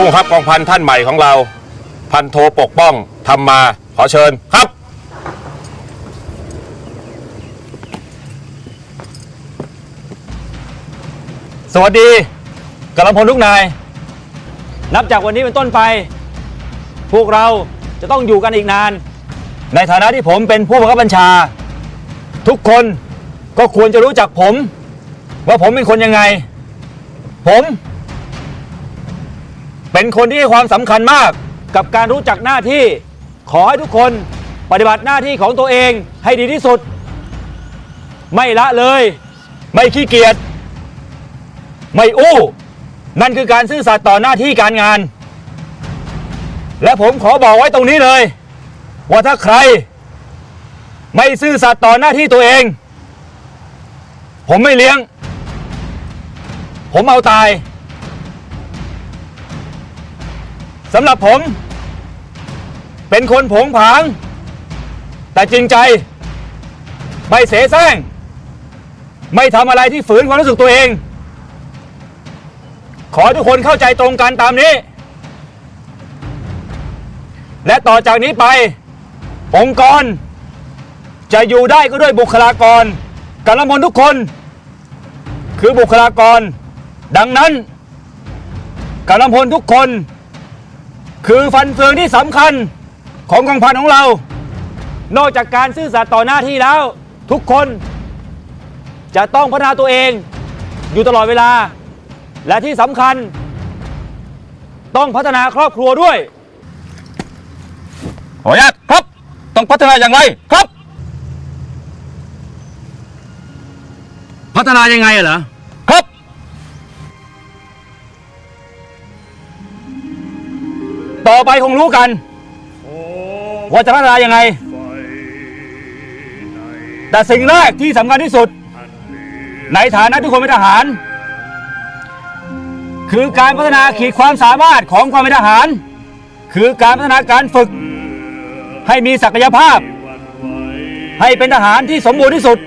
ผู้บังคับกองพันท่านใหม่ของเรา พันโทปกป้องทำมาขอเชิญครับ สวัสดีกำลังพลทุกนาย นับจากวันนี้เป็นต้นไป พวกเราจะต้องอยู่กันอีกนาน ในฐานะที่ผมเป็นผู้บังคับบัญชา ทุกคนก็ควรจะรู้จักผม ว่าผมเป็นคนยังไง ผม เป็นคนที่ให้ความสำคัญมากกับการรู้จักหน้าที่ ขอให้ทุกคนปฏิบัติหน้าที่ของตัวเองให้ดีที่สุด ไม่ละเลย ไม่ขี้เกียจไม่อู้ นั่นคือการซื่อสัตย์ต่อหน้าที่การงาน และผมขอบอกไว้ตรงนี้เลย ว่าถ้าใคร ไม่ซื่อสัตย์ต่อหน้าที่ตัวเอง ผมไม่เลี้ยง ผมเอาตาย สำหรับผม เป็นคนผงผาง แต่จริงใจ ไม่เสแสร้ง ไม่ทำอะไรที่ฝืนความรู้สึกตัวเอง ขอทุกคนเข้าใจตรงกันตามนี้ และต่อจากนี้ไป องค์กร จะอยู่ได้ก็ด้วยบุคลากรกำลังพลทุกคน คือบุคลากร ดังนั้นกำลังพลทุกคน คือฟันเฟืองที่สำคัญของกองพันของเรา นอกจากการซื่อสัตย์ต่อหน้าที่แล้ว ทุกคนจะต้องพัฒนาตัวเองอยู่ตลอดเวลา และที่สำคัญ ต้องพัฒนาครอบครัวด้วย ขออนุญาตครับ ต้องพัฒนาอย่างไรครับ พัฒนายังไงเหรอ ต่อไปคงรู้กัน ว่าจะพัฒนายังไง แต่สิ่งแรกที่สำคัญที่สุด ในฐานะที่คนเป็นทหาร คือการพัฒนาขีดความสามารถของความเป็นทหาร คือการพัฒนาการฝึก ให้มีศักยภาพ ให้เป็นทหารที่สมบูรณ์ที่สุด